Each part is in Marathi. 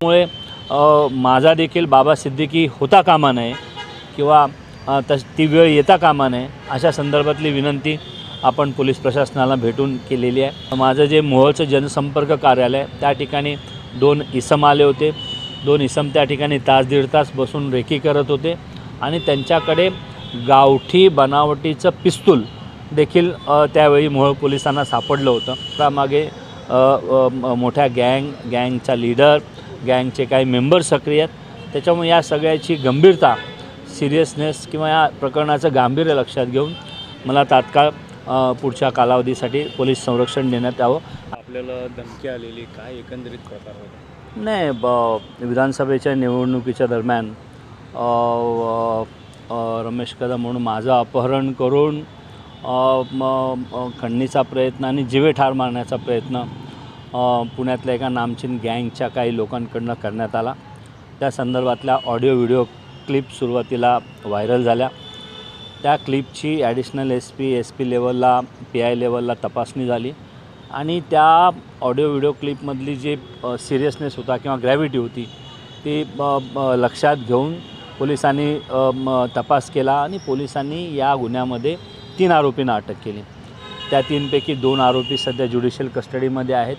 त्यामुळे माझा देखील बाबा सिद्दीकी होता कामा नये किंवा तस ती वेळ येता कामा नये अशा संदर्भातली विनंती आपण पोलीस प्रशासनाला भेटून केलेली आहे. माझं जे मोहोळचं जनसंपर्क कार्यालय त्या ठिकाणी दोन इसम आले होते. दोन इसम त्या ठिकाणी तास दीड तास बसून रेकी करत होते आणि त्यांच्याकडे गावठी बनावटीचं पिस्तूल देखील त्यावेळी मोहोळ पोलिसांना सापडलं होतं. त्यामागे मोठ्या गँग गँगचा लीडर गँगचे काही मेंबर सक्रिय आहेत. त्याच्यामुळे या सगळ्याची गंभीरता सिरियसनेस किंवा या प्रकरणाचं गांभीर्य लक्षात घेऊन मला तात्काळ पुढच्या कालावधीसाठी पोलीस संरक्षण देण्यात यावं. आपल्याला धमकी आलेली काय एकंदरीत प्रकार होता? नाही ब विधानसभेच्या निवडणुकीच्या दरम्यान रमेश कदम म्हणून माझं अपहरण करून खंडणीचा प्रयत्न आणि जिवे ठार मारण्याचा प्रयत्न पुण्यातल्या एका नामचीन गँगच्या काही लोकांकडनं करण्यात आला. त्या संदर्भातल्या ऑडिओ व्हिडिओ क्लिप सुरुवातीला व्हायरल झाल्या. त्या क्लिपची additional S P S P लेवलला पी आय लेवलला तपासणी झाली आणि त्या ऑडिओ व्हिडिओ क्लिपमधली जी सिरियसनेस होता किंवा ग्रॅव्हिटी होती ती लक्षात घेऊन पोलिसांनी म, तपास केला आणि पोलिसांनी या गुन्ह्यामध्ये तीन आरोपींना अटक केली. त्या तीनपैकी दोन आरोपी सध्या ज्युडिशियल कस्टडीमध्ये आहेत.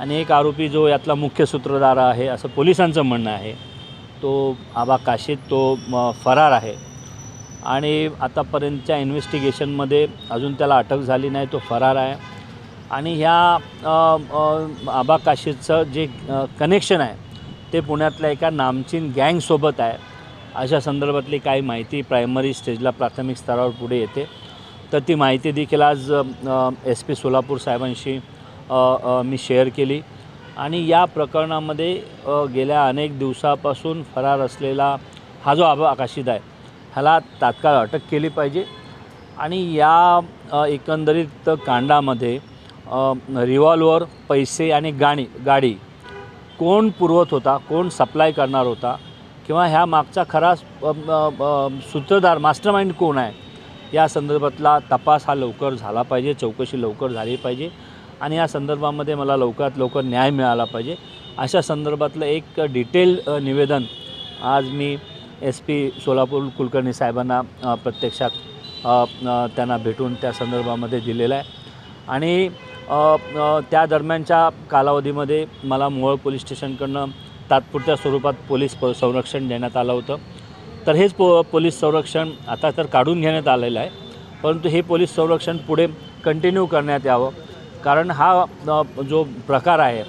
आणि एक आरोपी जो यातला मुख्य सूत्रधार आहे असं पोलिसांचं म्हणणं आहे तो आबा काशीद तो फरार आहे. आणि आतापर्यंतच्या इन्व्हेस्टिगेशनमध्ये अजून त्याला अटक झाली नाही तो फरार आहे. आणि ह्या आबा काशीदचं जे कनेक्शन आहे ते पुण्यातल्या एका नामचीन गँगसोबत आहे. अशा संदर्भातली काही माहिती प्रायमरी स्टेजला प्राथमिक स्तरावर पुढे येते. तर ती माहिती देखील आज एस पी सोलापूर साहेबांशी मी शेअर केली. आणि या प्रकरणामध्ये गेल्या अनेक दिवसापासून फरार असलेला हा जो आबा आकाशिद आहे ह्याला तात्काळ अटक केली पाहिजे. आणि या एकंदरीत कांडामध्ये रिव्हॉल्वर पैसे आणि गाणी गाडी कोण पुरवत होता कोण सप्लाय करणार होता किंवा ह्या मागचा खरा सूत्रधार मास्टरमाइंड कोण आहे या संदर्भातला तपास हा लवकर झाला पाहिजे चौकशी लवकर झाली पाहिजे. आणि या संदर्भामध्ये मला लवकरात लवकर न्याय मिळाला पाहिजे. अशा संदर्भातलं एक डिटेल निवेदन आज मी एस पी सोलापूर कुलकर्णी साहेबांना प्रत्यक्षात त्यांना भेटून त्या संदर्भामध्ये दिलेलं आहे. आणि त्या दरम्यानच्या कालावधीमध्ये मला मोहोळ पोलीस स्टेशनकडनं तात्पुरत्या स्वरूपात पोलीस प संरक्षण देण्यात आलं होतं. तर हेच पो पोलीस संरक्षण आता तर काढून घेण्यात आलेलं आहे. परंतु हे पोलीस संरक्षण पुढे कंटिन्यू करण्यात यावं. कारण हा जो प्रकार आहे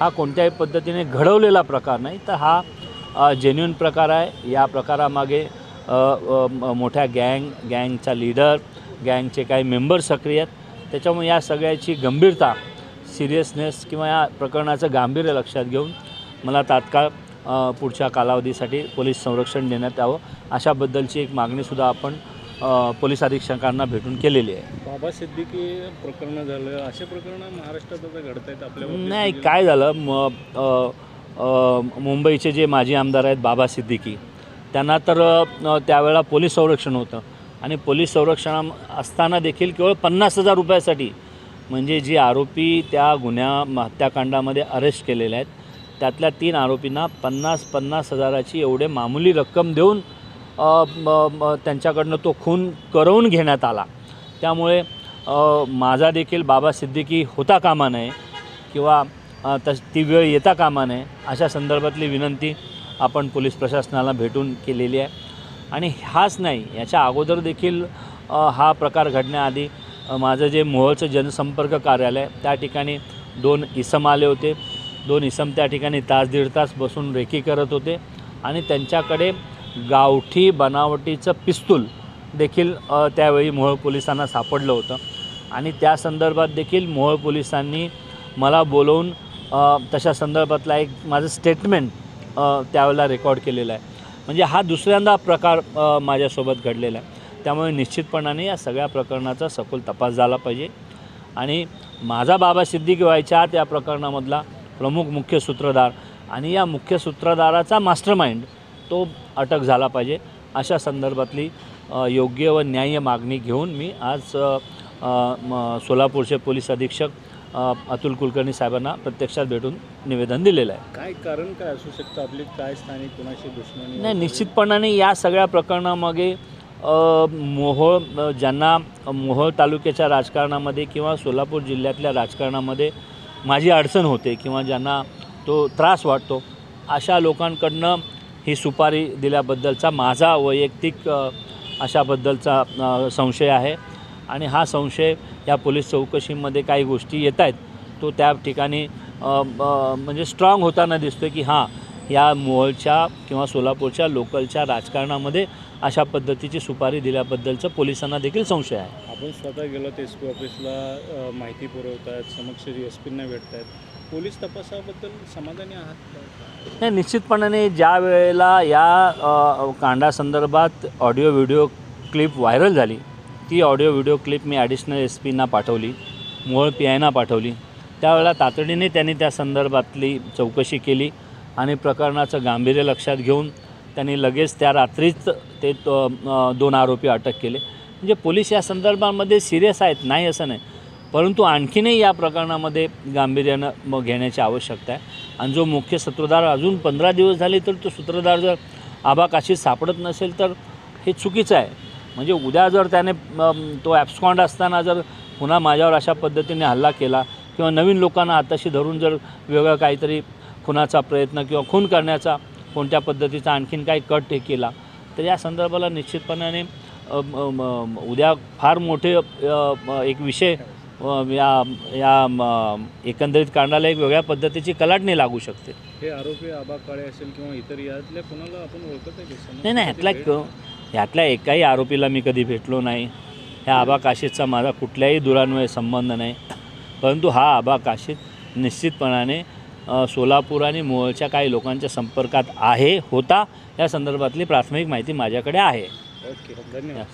हा कोणत्याही पद्धतीने घडवलेला प्रकार नाही तर हा जेन्युन प्रकार आहे. या प्रकारामागे मोठ्या गँग गँगचा लीडर गँगचे काही मेंबर सक्रिय आहेत. त्याच्यामुळे या सगळ्याची गंभीरता सिरियसनेस किंवा या प्रकरणाचं गांभीर्य लक्षात घेऊन मला तात्काळ पुढच्या कालावधीसाठी पोलीस संरक्षण देण्यात यावं. अशाबद्दलची एक मागणीसुद्धा आपण पोलीस अधीक्षकांना भेटून केलेली आहे. बाबा सिद्दीकी प्रकरण झालं असे प्रकरण महाराष्ट्रात आता घडत आहेत आपल्या नाही काय झालं? म मुंबईचे जे माजी आमदार आहेत बाबा सिद्दीकी त्यांना तर त्यावेळेला पोलीस संरक्षण होतं. आणि पोलीस संरक्षण असताना देखील केवळ पन्नास हजार रुपयासाठी म्हणजे जी आरोपी त्या गुन्ह्या हत्याकांडामध्ये अरेस्ट केलेले आहेत त्यातल्या तीन आरोपींना पन्नास पन्नास हजाराची एवढे मामुली रक्कम देऊन त्यांच्याकडनं तो खून करवून घेण्यात आला. त्यामुळे माझा देखील बाबा सिद्दीकी होता कामा नये किंवा तस ती वेळ येता कामा नये अशा संदर्भातली विनंती आपण पोलीस प्रशासनाला भेटून केलेली आहे. आणि हाच नाही याच्या अगोदर देखील हा प्रकार घडण्याआधी माझं जे मोहोळचं जनसंपर्क कार्यालय त्या ठिकाणी दोन इसम आले होते. दोन इसम त्या ठिकाणी तास दीड तास बसून रेकी करत होते. आणि त्यांच्याकडे गावठी बनावटीचं पिस्तूल देखील त्यावेळी मोहोळ पोलिसांना सापडलं होतं. आणि त्या संदर्भात देखील मोहोळ पोलिसांनी मला बोलवून तशा संदर्भातला एक माझं स्टेटमेंट त्यावेळेला रेकॉर्ड केलेलं आहे. म्हणजे हा दुसऱ्यांदा प्रकार माझ्यासोबत घडलेला आहे. त्यामुळे निश्चितपणाने या सगळ्या प्रकरणाचा सखोल तपास झाला पाहिजे. आणि माझा बाबा सिद्दीकी व्हायच्या आत या प्रकरणामधला प्रमुख मुख्य सूत्रधार आणि या मुख्य सूत्रधाराचा मास्टरमाइंड तो अटक झाला पाहिजे. अशा संदर्भातली योग्य व न्याय्य मागणी घेऊन मी आज सोलापूरचे पोलीस अधीक्षक अतुल कुलकर्णी साहेबांना प्रत्यक्षात भेटून निवेदन दिलेलं आहे. काय कारण काय असू शकतं? आपली काय स्थानिक कुणाशी दुश्मनी नाही निश्चितपणाने या सगळ्या प्रकरणामागे मोहोळ ज्यांना मोहोळ तालुक्याच्या राजकारणामध्ये किंवा सोलापूर जिल्ह्यातल्या राजकारणामध्ये माझी अडचण होते किंवा ज्यांना तो त्रास वाटतो अशा लोकांकडनं ही सुपारी दिल्याबद्दलचा माझा वैयक्तिक अशाबद्दलचा संशय आहे. आणि हा संशय या पोलीस चौकशीमध्ये काही गोष्टी येत आहेत तो त्या ठिकाणी म्हणजे स्ट्रॉंग होताना दिसतो की हां या मोहोळच्या किंवा सोलापूरच्या लोकलच्या राजकारणामध्ये अशा पद्धतीची सुपारी दिल्याबद्दलचं पोलिसांना देखील संशय आहे. आपण स्वतः गेलो एस पी ऑफिसला माहिती माहिती पुरवतायत समक्ष एस पींना आहेत पोलीस तपासाबद्दल समाधानी आहात नाही निश्चितपणाने ज्या वेळेला या कांडासंदर्भात ऑडिओ व्हिडिओ क्लिप व्हायरल झाली ती ऑडिओ व्हिडिओ क्लिप मी ॲडिशनल एस पींना पाठवली मूळ पी आयना पाठवली. त्यावेळेला तातडीने त्यांनी त्या संदर्भातली चौकशी केली आणि प्रकरणाचं गांभीर्य लक्षात घेऊन त्यांनी लगेच त्या रात्रीच ते दोन आरोपी अटक केले. म्हणजे पोलीस या संदर्भामध्ये सिरियस आहेत? नाही असं नाही. परंतु आणखीनही या प्रकरणामध्ये गांभीर्यानं मग घेण्याची आवश्यकता आहे. आणि जो मुख्य सूत्रधार अजून पंधरा दिवस झाले तर तो सूत्रधार जर आभाकाशी सापडत नसेल तर हे चुकीचं आहे. म्हणजे उद्या जर त्याने तो ॲब्स्कॉन्ड असताना जर पुन्हा माझ्यावर अशा पद्धतीने हल्ला केला किंवा नवीन लोकांना हाताशी धरून जर वेगळं काहीतरी खुनाचा प्रयत्न किंवा खून करण्याचा कोणत्या पद्धतीचा आणखीन काही कट हे केला तर या संदर्भाला निश्चितपणाने उद्या फार मोठे एक विषय या या एकंदरीत कांडाला एक वेगळ्या पद्धतीची कलाटणी लागू शकते. हे आरोपी आबा काळे असेल किंवा इतर यातल्या कुणाला आपण ओळखत नाही नाही कधी ह्यातल्या भेट- क- ह्यातल्या एकाही आरोपीला मी कधी भेटलो नाही. ह्या आबा काशीदचा माझा कुठल्याही दुरान्वये संबंध नाही. परंतु हा आबा काशीद निश्चितपणाने सोलापूर आणि मोहोळच्या काही लोकांच्या संपर्कात आहे होता. या संदर्भातली प्राथमिक माहिती माझ्याकडे आहे. ओके धन्यवाद.